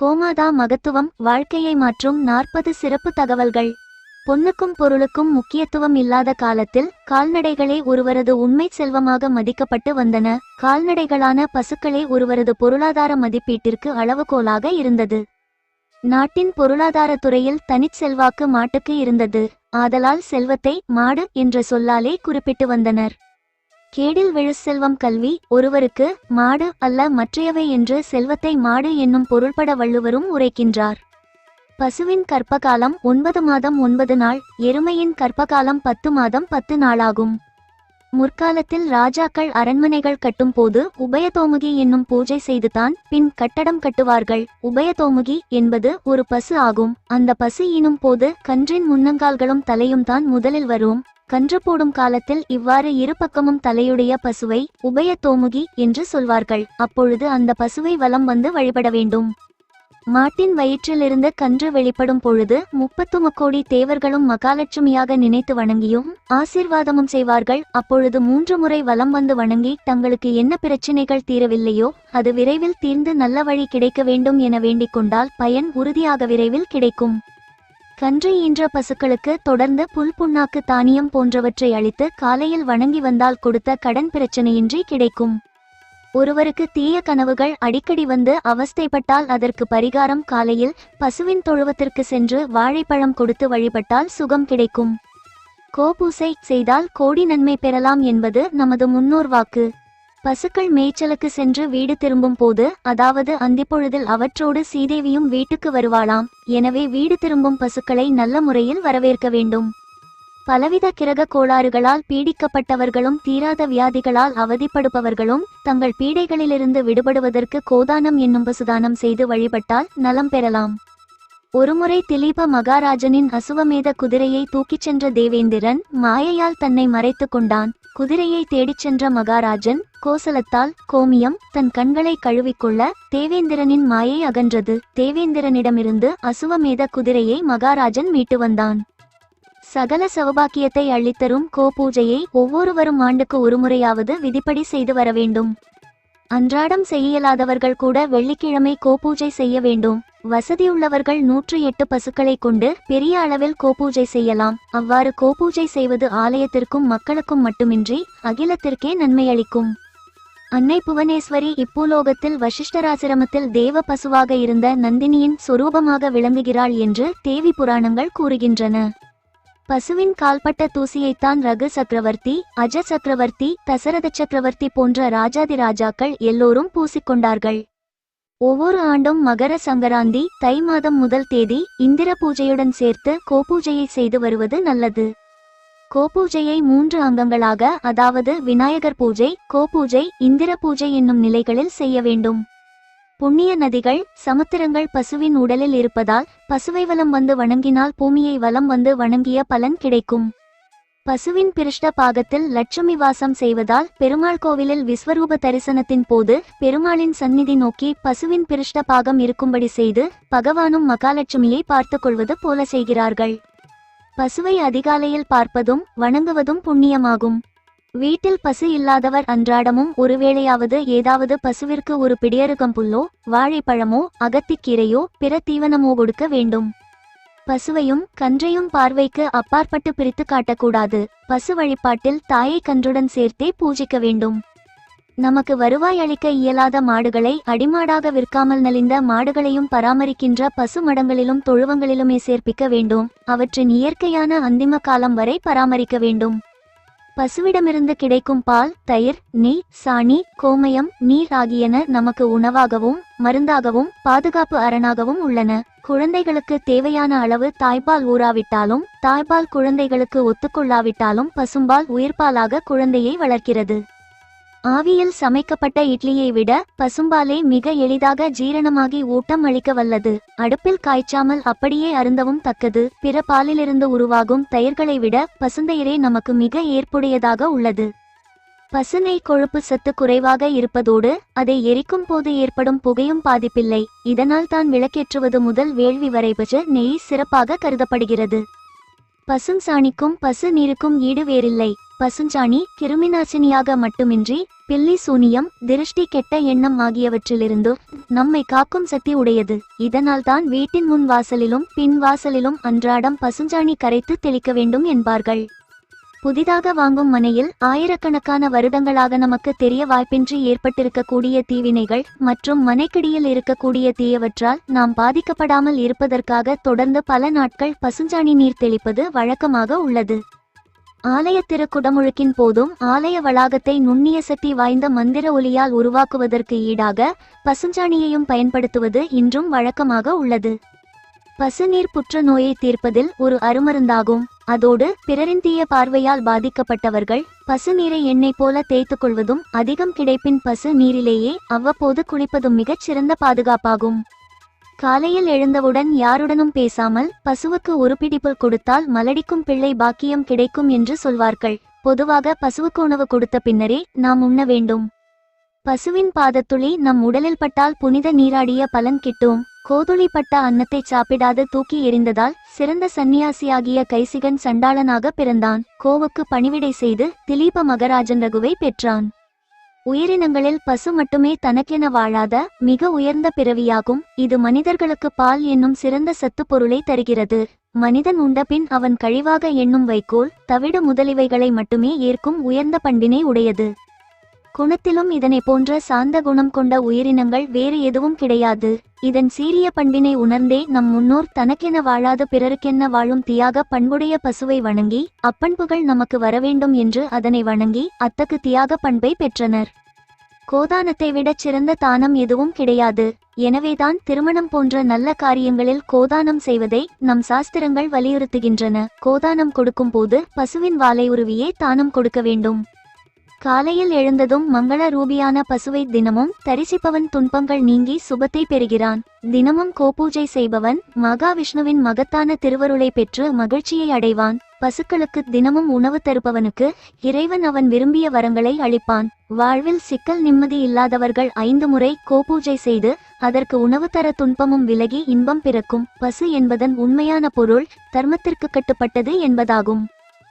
கோமாதா மகத்துவம் வாழ்க்கையை மாற்றும் நாற்பது சிறப்பு தகவல்கள். பொண்ணுக்கும் பொருளுக்கும் முக்கியத்துவம் இல்லாத காலத்தில் கால்நடைகளே ஒருவரது உண்மை செல்வமாக மதிக்கப்பட்டு வந்தன. கால்நடைகளான பசுக்களே ஒருவரது பொருளாதார மதிப்பீட்டிற்கு அளவுகோலாக இருந்தது. நாட்டின் பொருளாதாரத் துறையில் தனிச் செல்வாக்கு மாட்டுக்கு இருந்தது. ஆதலால் செல்வத்தை மாடு என்ற சொல்லாலே குறிப்பிட்டு வந்தனர். கேடில் விழு செல்வம் கல்வி ஒருவருக்கு மாடு அல்ல மற்றையவை என்று செல்வத்தை மாடு என்னும் பொருள்பட வள்ளுவரும் உரைக்கின்றார். பசுவின் கற்பகாலம் ஒன்பது மாதம் ஒன்பது நாள் எருமையின் கற்பகாலம் பத்து மாதம் பத்து நாளாகும். முற்காலத்தில் ராஜாக்கள் அரண்மனைகள் கட்டும்போது உபயதோமுகி என்னும் பூஜை செய்துதான் பின் கட்டடம் கட்டுவார்கள். உபயதோமுகி என்பது ஒரு பசு ஆகும். அந்த பசு ஈனும் போது கன்றின் முன்னங்கால்களும் தலையும் தான் முதலில் வரும். கன்று போடும் காலத்தில் இவ்வாறு இரு பக்கமும் தலையுடைய பசுவை உபய தோமுகி என்று சொல்வார்கள். அப்பொழுது அந்த பசுவை வலம் வந்து வழிபட வேண்டும். மாட்டின் வயிற்றிலிருந்து கன்று வெளிப்படும் பொழுது முப்பத்து முக்கோடி தேவர்களும் மகாலட்சுமியாக நினைத்து வணங்கியும் ஆசீர்வாதமும் செய்வார்கள். அப்பொழுது மூன்று முறை வலம் வந்து வணங்கி தங்களுக்கு என்ன பிரச்சினைகள் தீரவில்லையோ அது விரைவில் தீர்ந்து நல்ல வழி கிடைக்க வேண்டும் என வேண்டிக் கொண்டால் பயன் உறுதியாக விரைவில் கிடைக்கும். கன்று ஈன்ற பசுக்களுக்கு தொடர்ந்து புல் புண்ணாக்கு தானியம் போன்றவற்றை அளித்து காலையில் வணங்கி வந்தால் கொடுத்த கடன் பிரச்சனையின்றி கிடைக்கும். ஒருவருக்கு தீய கனவுகள் அடிக்கடி வந்து அவஸ்தைப்பட்டால் அதற்கு பரிகாரம் காலையில் பசுவின் தொழுவத்திற்கு சென்று வாழைப்பழம் கொடுத்து வழிபட்டால் சுகம் கிடைக்கும். கோபூசை செய்தால் கோடி நன்மை பெறலாம் என்பது நமது முன்னோர் வாக்கு. பசுக்கள் மேய்ச்சலுக்கு சென்று வீடு திரும்பும் போது அதாவது அந்திப்பொழுதில் அவற்றோடு சீதேவியும் வீட்டுக்கு வருவாளாம். எனவே வீடு திரும்பும் பசுக்களை நல்ல முறையில் வரவேற்க வேண்டும். பலவித கிரக கோளாறுகளால் பீடிக்கப்பட்டவர்களும் தீராத வியாதிகளால் அவதிப்படுபவர்களும் தங்கள் பீடைகளிலிருந்து விடுபடுவதற்கு கோதானம் என்னும் பசுதானம் செய்து வழிபட்டால் நலம் பெறலாம். ஒருமுறை திலீப மகாராஜனின் அசுவமேத குதிரையை தூக்கிச் சென்ற தேவேந்திரன் மாயையால் தன்னை மறைத்துக் கொண்டான். குதிரையை தேடிச் சென்ற மகாராஜன் கோசலத்தால் கோமியம் தன் கண்களை கழுவிக்கொள்ள தேவேந்திரனின் மாயை அகன்றது. தேவேந்திரனிடமிருந்து அசுவமேத குதிரையை மகாராஜன் மீட்டு வந்தான். சகல சௌபாக்கியத்தை அள்ளித்தரும் கோ பூஜையை ஒவ்வொருவரும் ஆண்டுக்கு ஒருமுறையாவது விதிப்படி செய்து வர வேண்டும். அன்றாடம் செய்யலாதவர்கள் கூட வெள்ளிக்கிழமை கோபூஜை செய்ய வேண்டும். வசதியுள்ளவர்கள் நூற்று எட்டு பசுக்களை கொண்டு பெரிய அளவில் கோபூஜை செய்யலாம். அவ்வாறு கோபூஜை செய்வது ஆலயத்திற்கும் மக்களுக்கும் மட்டுமின்றி அகிலத்திற்கே நன்மையளிக்கும். அன்னை புவனேஸ்வரி இப்பூலோகத்தில் வசிஷ்டராசிரமத்தில் தேவ பசுவாக இருந்த நந்தினியின் சொரூபமாக விளங்குகிறாள் என்று தேவி புராணங்கள் கூறுகின்றன. பசுவின் கால்பட்ட தூசியைத்தான் ரகு சக்கரவர்த்தி அஜ சக்கரவர்த்தி தசரத சக்கரவர்த்தி போன்ற ராஜாதி ராஜாக்கள் எல்லோரும் பூசிக்கொண்டார்கள். ஒவ்வொரு ஆண்டும் மகர சங்கராந்தி தை மாதம் முதல் தேதி இந்திர பூஜையுடன் சேர்த்து கோபூஜையை செய்து வருவது நல்லது. கோபூஜையை மூன்று அங்கங்களாக அதாவது விநாயகர் பூஜை கோபூஜை இந்திர பூஜை என்னும் நிலைகளில் செய்ய வேண்டும். புண்ணிய நதிகள் சமுத்திரங்கள் பசுவின் உடலில் இருப்பதால் பசுவை வலம் வந்து வணங்கினால் பூமியை வலம் வந்து வணங்கிய பலன் கிடைக்கும். பசுவின் பிருஷ்ட பாகத்தில் லட்சுமி வாசம் செய்வதால் பெருமாள் கோவிலில் விஸ்வரூப தரிசனத்தின் போது பெருமாளின் சந்நிதி நோக்கி பசுவின் பிருஷ்ட பாகம் இருக்கும்படி செய்து பகவானும் மகாலட்சுமியை பார்த்துக் கொள்வது போல செய்கிறார்கள். பசுவை அதிகாலையில் பார்ப்பதும் வணங்குவதும் புண்ணியமாகும். வீட்டில் பசு இல்லாதவர் அன்றாடமும் ஒருவேளையாவது ஏதாவது பசுவிற்கு ஒரு பிடியருகம்புல்லோ வாழைப்பழமோ அகத்திக்கீரையோ பிற தீவனமோ கொடுக்க வேண்டும். பசுவையும் கன்றையும் பார்வைக்கு அப்பாற்பட்டு பிரித்து காட்டக்கூடாது. பசு வழிபாட்டில் தாயை கன்றுடன் சேர்த்தே பூஜிக்க வேண்டும். நமக்கு வருவாய் அளிக்க இயலாத மாடுகளை அடிமாடாக விற்காமல் நலிந்த மாடுகளையும் பராமரிக்கின்ற பசு மடங்களிலும் தொழுவங்களிலுமே சேர்ப்பிக்க வேண்டும். அவற்றின் இயற்கையான அந்திம காலம் வரை பராமரிக்க வேண்டும். பசுவிடமிருந்து கிடைக்கும் பால் தயிர் நெய் சாணி கோமயம் நீர் ஆகியன நமக்கு உணவாகவும் மருந்தாகவும் பாதுகாப்பு அரணாகவும் உள்ளன. குழந்தைகளுக்கு தேவையான அளவு தாய்ப்பால் ஊறாவிட்டாலும் தாய்ப்பால் குழந்தைகளுக்கு ஒத்துக்கொள்ளாவிட்டாலும் பசும்பால் உயிர்ப்பாலாக குழந்தையை வளர்க்கிறது. ஆவியில் சமைக்கப்பட்ட இட்லியை விட பசும்பாலே மிக எளிதாக ஜீரணமாகி ஊட்டம் அளிக்க வல்லது. அடுப்பில் காய்ச்சாமல் அப்படியே அருந்தவும் தக்கது. பிற பாலிலிருந்து உருவாகும் தயிர்களை விட பசுந்தயிரே நமக்கு மிக ஏற்புடையதாக உள்ளது. பசுநெய் கொழுப்பு சத்து குறைவாக இருப்பதோடு அதை எரிக்கும் போது ஏற்படும் புகையும் பாதிப்பில்லை. இதனால் தான் விளக்கேற்றுவது முதல் வேள்வி வரை நெய் சிறப்பாக கருதப்படுகிறது. பசும் சாணிக்கும் பசு நீருக்கும் ஈடு வேறில்லை. பசுஞ்சாணி கிருமிநாசினியாக மட்டுமின்றி பில்லி சூனியம் திருஷ்டி கெட்ட எண்ணம் ஆகியவற்றிலிருந்து நம்மை காக்கும் சக்தி உடையது. இதனால்தான் வீட்டின் முன் வாசலிலும் பின் வாசலிலும் அன்றாடம் பசுஞ்சாணி கரைத்து தெளிக்க வேண்டும் என்பார்கள். புதிதாக வாங்கும் மனையில் ஆயிரக்கணக்கான வருடங்களாக நமக்கு தெரிய வாய்ப்பின்றி ஏற்பட்டிருக்கக்கூடிய தீவினைகள் மற்றும் மனைக்கடியில் இருக்கக்கூடிய தீயவற்றால் நாம் பாதிக்கப்படாமல் இருப்பதற்காக தொடர்ந்து பல நாட்கள் பசுஞ்சாணி நீர் தெளிப்பது வழக்கமாக உள்ளது. ஆலய திருக்குடமுழுக்கின் போதும் ஆலய வளாகத்தை நுண்ணிய சக்தி வாய்ந்த மந்திர ஒலியால் உருவாக்குவதற்கு ஈடாக பசுஞ்சாணியையும் பயன்படுத்துவது இன்றும் வழக்கமாக உள்ளது. பசுநீர் புற்றுநோயை தீர்ப்பதில் ஒரு அருமருந்தாகும். அதோடு பிறரின் தீய பார்வையால் பாதிக்கப்பட்டவர்கள் பசுநீரை எண்ணெய் போல தேய்த்துக் கொள்வதும் அதிகம் கிடைப்பின் பசு நீரிலேயே அவ்வப்போது குளிப்பதும் மிகச் சிறந்த பாதுகாப்பாகும். காலையில் எழுந்தவுடன் யாருடனும் பேசாமல் பசுவுக்கு ஒரு பிடிப்பு கொடுத்தால் மலடிக்கும் பிள்ளை பாக்கியம் கிடைக்கும் என்று சொல்வார்கள். பொதுவாக பசுவுக்கு உணவு கொடுத்த பின்னரே நாம் உண்ண வேண்டும். பசுவின் பாதத்துளி நம் உடலில் பட்டால் புனித நீராடிய பலன் கிட்டும். கோதுளி பட்ட அன்னத்தை சாப்பிடாது தூக்கி எறிந்ததால் சிறந்த சந்நியாசியாகிய கைசிகன் சண்டாளனாக பிறந்தான். கோவுக்கு பணிவிடை செய்து திலீப மகராஜன் ரகுவை பெற்றான். உயிரினங்களில் பசு மட்டுமே தனக்கென வாழாத மிக உயர்ந்த பிறவியாகும். இது மனிதர்களுக்கு பால் என்னும் சிறந்த சத்து பொருளை தருகிறது. மனிதன் உண்டபின் அவன் கழிவாக எண்ணும் வைக்கோல் தவிடு முதலிவைகளை மட்டுமே ஏற்கும் உயர்ந்த பண்பினை உடையது. குணத்திலும் இதனை போன்ற சாந்த குணம் கொண்ட உயிரினங்கள் வேறு எதுவும் கிடையாது. இதன் சீரிய பண்பினை உணர்ந்தே நம் முன்னோர் தனக்கென வாழாத பிறருக்கென்ன வாழும் தியாக பண்புடைய பசுவை வணங்கி அப்பண்புகள் நமக்கு வரவேண்டும் என்று அதனை வணங்கி அத்தகு தியாக பண்பை பெற்றனர். கோதானத்தை விடச் சிறந்த தானம் எதுவும் கிடையாது. எனவேதான் திருமணம் போன்ற நல்ல காரியங்களில் கோதானம் செய்வதை நம் சாஸ்திரங்கள் வலியுறுத்துகின்றன. கோதானம் கொடுக்கும் போது பசுவின் வாலை உருவியே தானம் கொடுக்க வேண்டும். காலையில் எழுந்ததும் மங்கள ரூபியான பசுவை தினமும் தரிசிப்பவன் துன்பங்கள் நீங்கி சுபத்தை பெறுகிறான். தினமும் கோபூஜை செய்பவன் மகாவிஷ்ணுவின் மகத்தான திருவருளை பெற்று மகிழ்ச்சியை அடைவான். பசுக்களுக்கு தினமும் உணவு தருப்பவனுக்கு இறைவன் அவன் விரும்பிய வரங்களை அளிப்பான். வாழ்வில் சிக்கல் நிம்மதி இல்லாதவர்கள் ஐந்து முறை கோபூஜை செய்து அதற்கு உணவு தர துன்பமும் விலகி இன்பம் பிறக்கும். பசு என்பதன் உண்மையான பொருள் தர்மத்திற்கு கட்டுப்பட்டது என்பதாகும்.